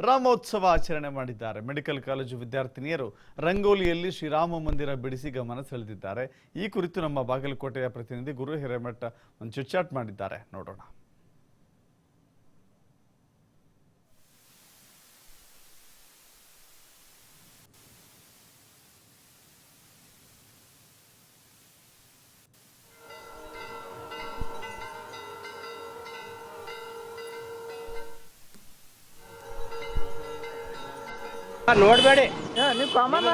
ರಾಮೋತ್ಸವ ಆಚರಣೆ ಮಾಡಿದ್ದಾರೆ. Medical college ವಿದ್ಯಾರ್ಥಿನಿಯರು ರಂಗೋಲಿಯಲ್ಲಿ ಶ್ರೀರಾಮ ಮಂದಿರ ಬಿಡಿಸಿ ಗಮನ ಸೆಳೆದಿದ್ದಾರೆ. ಈ ಕುರಿತು ನಮ್ಮ ಬಾಗಲಕೋಟೆಯ ಪ್ರತಿನಿಧಿ ಗುರು ಹಿರೇಮಠ ಒಂದು ಚಿಟ್ಚಾಟ್ ಮಾಡಿದ್ದಾರೆ. ನೋಡೋಣ. ನೋಡ್ಬೇಡಿ. ನೀವು ಕಾಮನ್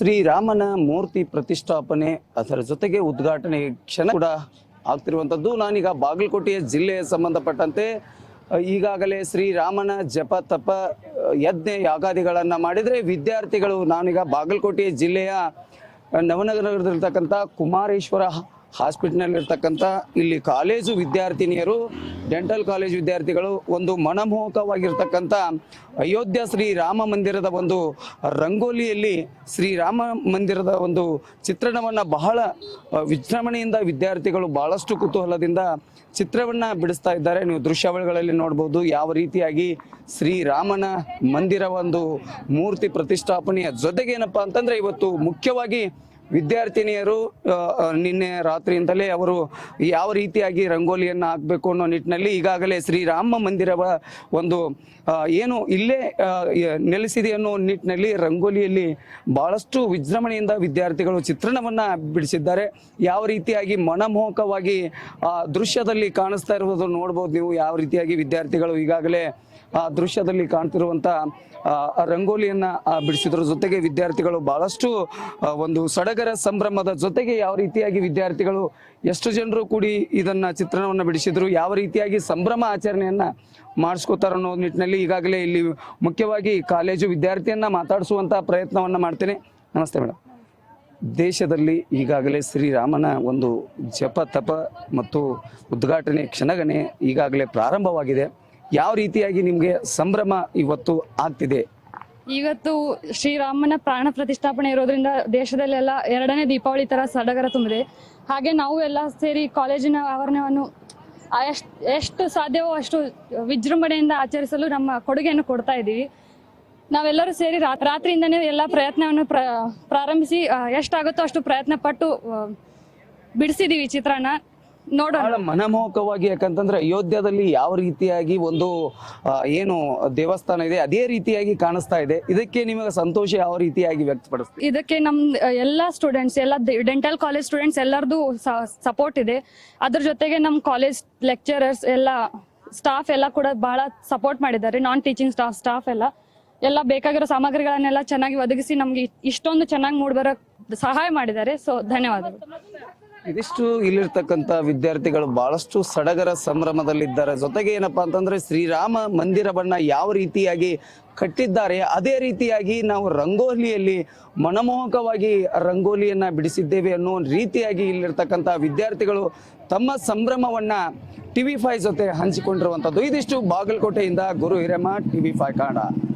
ಶ್ರೀರಾಮನ ಮೂರ್ತಿ ಪ್ರತಿಷ್ಠಾಪನೆ ಅದರ ಜೊತೆಗೆ ಉದ್ಘಾಟನೆ ಕ್ಷಣ ಕೂಡ ಆಗ್ತಿರುವಂಥದ್ದು. ನಾನೀಗ ಬಾಗಲಕೋಟೆಯ ಜಿಲ್ಲೆಯ ಸಂಬಂಧಪಟ್ಟಂತೆ ಈಗಾಗಲೇ ಶ್ರೀರಾಮನ ಜಪ ತಪ ಯಜ್ಞ ಯಾಗಾದಿಗಳನ್ನು ಮಾಡಿದರೆ ವಿದ್ಯಾರ್ಥಿಗಳು ನಾನೀಗ ಬಾಗಲಕೋಟೆ ಜಿಲ್ಲೆಯ ನವನಗರದಲ್ಲಿರ್ತಕ್ಕಂಥ ಕುಮಾರೇಶ್ವರ ಹಾಸ್ಪಿಟ್ಲ್ನಲ್ಲಿರ್ತಕ್ಕಂಥ ಇಲ್ಲಿ ಕಾಲೇಜು ವಿದ್ಯಾರ್ಥಿನಿಯರು, ಡೆಂಟಲ್ ಕಾಲೇಜು ವಿದ್ಯಾರ್ಥಿಗಳು ಒಂದು ಮನಮೋಹಕವಾಗಿರ್ತಕ್ಕಂಥ ಅಯೋಧ್ಯ ಶ್ರೀ ರಾಮ ಮಂದಿರದ ಒಂದು ರಂಗೋಲಿಯಲ್ಲಿ ಶ್ರೀರಾಮ ಮಂದಿರದ ಒಂದು ಚಿತ್ರಣವನ್ನು ಬಹಳ ವಿಜೃಂಭಣೆಯಿಂದ ವಿದ್ಯಾರ್ಥಿಗಳು ಬಹಳಷ್ಟು ಕುತೂಹಲದಿಂದ ಚಿತ್ರವನ್ನು ಬಿಡಿಸ್ತಾ ಇದ್ದಾರೆ. ನೀವು ದೃಶ್ಯಾವಳಿಗಳಲ್ಲಿ ನೋಡ್ಬೋದು ಯಾವ ರೀತಿಯಾಗಿ ಶ್ರೀರಾಮನ ಮಂದಿರ ಒಂದು ಮೂರ್ತಿ ಪ್ರತಿಷ್ಠಾಪನೆಯ ಜೊತೆಗೆ ಏನಪ್ಪಾ ಅಂತಂದ್ರೆ ಇವತ್ತು ಮುಖ್ಯವಾಗಿ ವಿದ್ಯಾರ್ಥಿನಿಯರು ನಿನ್ನೆ ರಾತ್ರಿಯಿಂದಲೇ ಅವರು ಯಾವ ರೀತಿಯಾಗಿ ರಂಗೋಲಿಯನ್ನು ಹಾಕಬೇಕು ಅನ್ನೋ ನಿಟ್ಟಿನಲ್ಲಿ ಈಗಾಗಲೇ ಶ್ರೀರಾಮ ಮಂದಿರವ ಒಂದು ಏನು ಇಲ್ಲೇ ನೆಲೆಸಿದೆ ಅನ್ನೋ ನಿಟ್ಟಿನಲ್ಲಿ ರಂಗೋಲಿಯಲ್ಲಿ ಬಹಳಷ್ಟು ವಿಜೃಂಭಣೆಯಿಂದ ವಿದ್ಯಾರ್ಥಿಗಳು ಚಿತ್ರಣವನ್ನು ಬಿಡಿಸಿದ್ದಾರೆ. ಯಾವ ರೀತಿಯಾಗಿ ಮನಮೋಹಕವಾಗಿ ಆ ದೃಶ್ಯದಲ್ಲಿ ಕಾಣಿಸ್ತಾ ಇರುವುದು ನೋಡ್ಬೋದು ನೀವು. ಯಾವ ರೀತಿಯಾಗಿ ವಿದ್ಯಾರ್ಥಿಗಳು ಈಗಾಗಲೇ ಆ ದೃಶ್ಯದಲ್ಲಿ ಕಾಣ್ತಿರುವಂಥ ರಂಗೋಲಿಯನ್ನ ಬಿಡಿಸಿದ್ರ. ಜೊತೆಗೆ ವಿದ್ಯಾರ್ಥಿಗಳು ಬಹಳಷ್ಟು ಒಂದು ಸಡಗರ ಸಂಭ್ರಮದ ಜೊತೆಗೆ ಯಾವ ರೀತಿಯಾಗಿ ವಿದ್ಯಾರ್ಥಿಗಳು ಎಷ್ಟು ಜನರು ಕೂಡಿ ಇದನ್ನ ಚಿತ್ರಣವನ್ನು ಬಿಡಿಸಿದ್ರು, ಯಾವ ರೀತಿಯಾಗಿ ಸಂಭ್ರಮ ಆಚರಣೆಯನ್ನ ಮಾಡಿಸ್ಕೋತಾರ ಅನ್ನೋ ನಿಟ್ಟಿನಲ್ಲಿ ಈಗಾಗಲೇ ಇಲ್ಲಿ ಮುಖ್ಯವಾಗಿ ಕಾಲೇಜು ವಿದ್ಯಾರ್ಥಿಯನ್ನ ಮಾತಾಡಿಸುವಂತಹ ಪ್ರಯತ್ನವನ್ನ ಮಾಡ್ತೇನೆ. ನಮಸ್ತೆ ಮೇಡಮ್ ದೇಶದಲ್ಲಿ ಈಗಾಗಲೇ ಶ್ರೀರಾಮನ ಒಂದು ಜಪ ತಪ ಮತ್ತು ಉದ್ಘಾಟನೆ ಕ್ಷಣಗಣೆ ಈಗಾಗಲೇ ಪ್ರಾರಂಭವಾಗಿದೆ. ಯಾವ ರೀತಿಯಾಗಿ ನಿಮಗೆ ಸಂಭ್ರಮ ಇವತ್ತು ಆಗ್ತಿದೆ? ಇವತ್ತು ಶ್ರೀರಾಮನ ಪ್ರಾಣ ಪ್ರತಿಷ್ಠಾಪನೆ ಇರೋದ್ರಿಂದ ದೇಶದಲ್ಲೆಲ್ಲ ಎರಡನೇ ದೀಪಾವಳಿ ತರ ಸಡಗರ ತುಂಬಿದೆ. ಹಾಗೆ ನಾವು ಎಲ್ಲ ಸೇರಿ ಕಾಲೇಜಿನ ಆವರಣವನ್ನು ಎಷ್ಟು ಎಷ್ಟು ಸಾಧ್ಯವೋ ಅಷ್ಟು ವಿಜೃಂಭಣೆಯಿಂದ ಆಚರಿಸಲು ನಮ್ಮ ಕೊಡುಗೆಯನ್ನು ಕೊಡ್ತಾ ಇದ್ದೀವಿ. ನಾವೆಲ್ಲರೂ ಸೇರಿ ರಾತ್- ರಾತ್ರಿಯಿಂದನೇ ಎಲ್ಲ ಪ್ರಯತ್ನವನ್ನು ಪ್ರ, ಪ್ರಾರಂಭಿಸಿ ಎಷ್ಟಾಗುತ್ತೋ ಅಷ್ಟು ಪ್ರಯತ್ನ ಪಟ್ಟು ಬಿಡಿಸಿದ್ದೀವಿ ಬಿಡಿಸಿದೀವಿ ಚಿತ್ರನ ನೋಡೋಣ. ಬಹಳ ಮನಮೋಹಕವಾಗಿ ಯಾಕಂತಂದ್ರೆ ಅಯೋಧ್ಯದಲ್ಲಿ ಯಾವ ರೀತಿಯಾಗಿ ಒಂದು ಏನು ದೇವಸ್ಥಾನ ಇದೆ ಅದೇ ರೀತಿಯಾಗಿ ಕಾಣಿಸ್ತಾ ಇದೆ. ಇದಕ್ಕೆ ನಿಮಗೆ ಸಂತೋಷ ಯಾವ ರೀತಿಯಾಗಿ ವ್ಯಕ್ತಪಡಿಸ್ತೀವಿ ಇದಕ್ಕೆ ನಮ್ ಎಲ್ಲಾ ಸ್ಟೂಡೆಂಟ್ಸ್ ಎಲ್ಲ ಡೆಂಟಲ್ ಕಾಲೇಜ್ ಸ್ಟೂಡೆಂಟ್ಸ್ ಎಲ್ಲರದು ಸಪೋರ್ಟ್ ಇದೆ. ಅದ್ರ ಜೊತೆಗೆ ನಮ್ ಕಾಲೇಜ್ ಲೆಕ್ಚರರ್ಸ್ ಎಲ್ಲ ಸ್ಟಾಫ್ ಎಲ್ಲ ಕೂಡ ಬಹಳ ಸಪೋರ್ಟ್ ಮಾಡಿದ್ದಾರೆ. ನಾನ್ ಟೀಚಿಂಗ್ ಸ್ಟಾಫ್ ಸ್ಟಾಫ್ ಎಲ್ಲ. ಎಲ್ಲ ಬೇಕಾಗಿರೋ ಸಾಮಗ್ರಿಗಳನ್ನೆಲ್ಲ ಚೆನ್ನಾಗಿ ಒದಗಿಸಿ ನಮ್ಗೆ ಇಷ್ಟೊಂದು ಚೆನ್ನಾಗಿ ಬರೋಕ್ ಸಹಾಯ ಮಾಡಿದ್ದಾರೆ. ಸೊ ಧನ್ಯವಾದಗಳು. ಇದಿಷ್ಟು ಇಲ್ಲಿರ್ತಕ್ಕಂಥ ವಿದ್ಯಾರ್ಥಿಗಳು ಬಹಳಷ್ಟು ಸಡಗರ ಸಂಭ್ರಮದಲ್ಲಿದ್ದಾರೆ. ಜೊತೆಗೆ ಏನಪ್ಪಾ ಅಂತಂದ್ರೆ ಶ್ರೀರಾಮ ಮಂದಿರವನ್ನ ಯಾವ ರೀತಿಯಾಗಿ ಕಟ್ಟಿದ್ದಾರೆ, ಅದೇ ರೀತಿಯಾಗಿ ನಾವು ರಂಗೋಲಿಯಲ್ಲಿ ಮನಮೋಹಕವಾಗಿ ರಂಗೋಲಿಯನ್ನ ಬಿಡಿಸಿದ್ದೇವೆ ಅನ್ನೋ ರೀತಿಯಾಗಿ ಇಲ್ಲಿರ್ತಕ್ಕಂಥ ವಿದ್ಯಾರ್ಥಿಗಳು ತಮ್ಮ ಸಂಭ್ರಮವನ್ನ ಟಿವಿ ಫೈವ್ ಜೊತೆ ಹಂಚಿಕೊಂಡಿರುವಂಥದ್ದು. ಇದಿಷ್ಟು ಬಾಗಲಕೋಟೆಯಿಂದ ಗುರು ಹಿರೇಮ ಟಿವಿ ಫೈವ್ ಕನ್ನಡ.